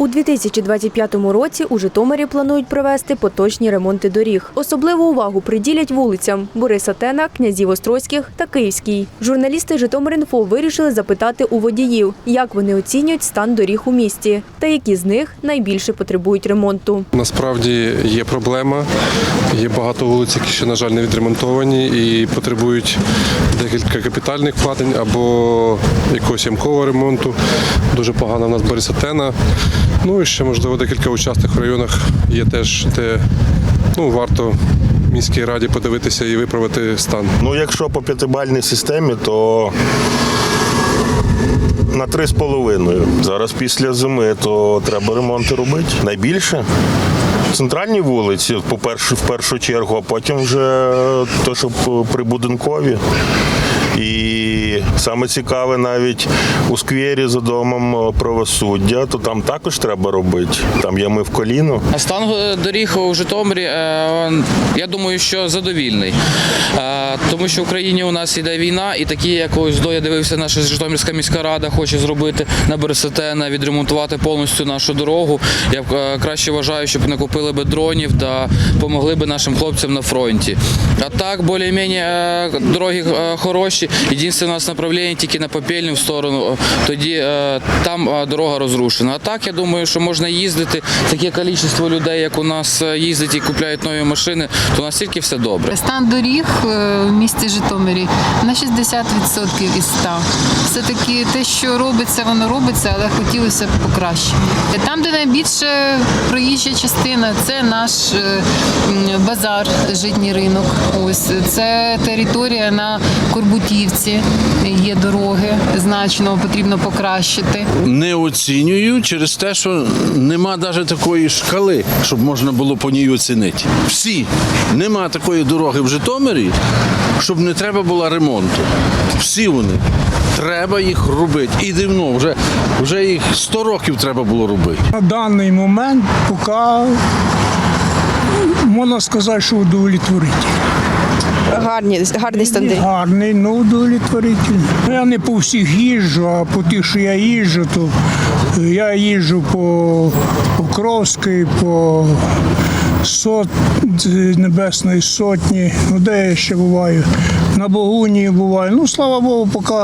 У 2025 році у Житомирі планують провести поточні ремонти доріг. Особливу увагу приділять вулицям Бориса Тена, князів Острозьких та Київський. Журналісти Житомир.Інфо вирішили запитати у водіїв, як вони оцінюють стан доріг у місті та які з них найбільше потребують ремонту. Насправді є проблема. Є багато вулиць, які ще, на жаль, не відремонтовані і потребують декілька капітальних вкладень або якогось ямкового ремонту. Дуже погано в нас Борисатена. Ну і ще, можливо, декілька в районах є теж, де ну, варто міській раді подивитися і виправити стан. Ну, якщо по п'ятибальній системі, то на три з половиною. Зараз після зими, то треба ремонти робити. Найбільше. Центральні вулиці, по першу, в першу чергу, а потім вже то, що прибудинкові. І саме цікаве навіть у сквері за домом правосуддя, то там також треба робити. Там ями в коліно. Стан е, доріг у Житомирі, е, я думаю, що задовільний. Е, Тому що в Україні у нас іде війна, і такі, як ось до я дивився, наша Житомирська міська рада хоче зробити на Бересетена, відремонтувати повністю нашу дорогу. Я е, краще вважаю, щоб не купили би дронів та допомогли би нашим хлопцям на фронті. А так, більш-менш е, дороги е, хороші. Єдине у нас направлення тільки на Попільню в сторону. Тоді е, там е, дорога розрушена. А так я думаю, що можна їздити. Таке кількість людей, як у нас е, їздять і купляють нові машини, то настільки все добре. Стан доріг в місті Житомирі на 60% із 100. Все-таки те, що робиться, воно робиться, але хотілося б покращення. Там, де найбільше проїжджа частина, це наш базар, житній ринок. Ось це територія на Корбутівці. Є дороги, значно потрібно покращити. не оцінюю через те, що нема навіть такої шкали, щоб можна було по ній оцінити. Всі нема такої дороги в Житомирі, щоб не треба було ремонту. Всі вони. Треба їх робити. І дивно, вже, вже їх 100 років треба було робити. На даний момент поки можна сказати, що удовлетворительний. Гарні, гарний доріг. Гарний, ну удовлетворительний. Я не по всіх їжджу, а по тих, що я їжджу, то я їжджу по Покровській, по сот, Небесної Сотні, ну де я ще буваю, на Богуні буваю. Ну, слава Богу, поки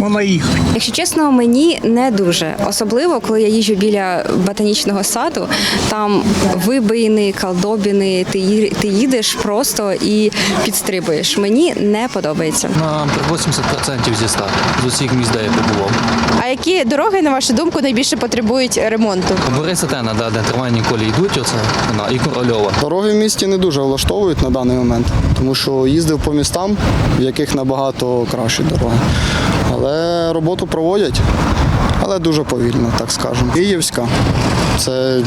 вона їхать. Якщо чесно, мені не дуже. Особливо, коли я їжджу біля ботанічного саду, там вибоїни, колдобіни, ти, ти їдеш просто і підстрибуєш. Мені не подобається. На 80% зі 100 з усіх міст, де я побував. А які дороги, на вашу думку, найбільше потребують ремонту? Бориса Тена, да, де трамвайні колії йдуть, оце вона, і Корольова. Дороги в місті не дуже влаштовують на даний момент, тому що їздив по містам, в яких набагато кращі дороги. Але роботу проводять, але дуже повільно, так скажемо. Київська це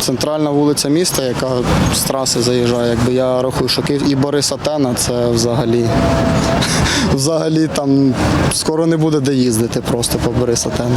центральна вулиця міста, яка з траси заїжджає. Якби я рахую, що Київ і Борис Атена це взагалі. Взагалі там скоро не буде де їздити просто по Борис Тена.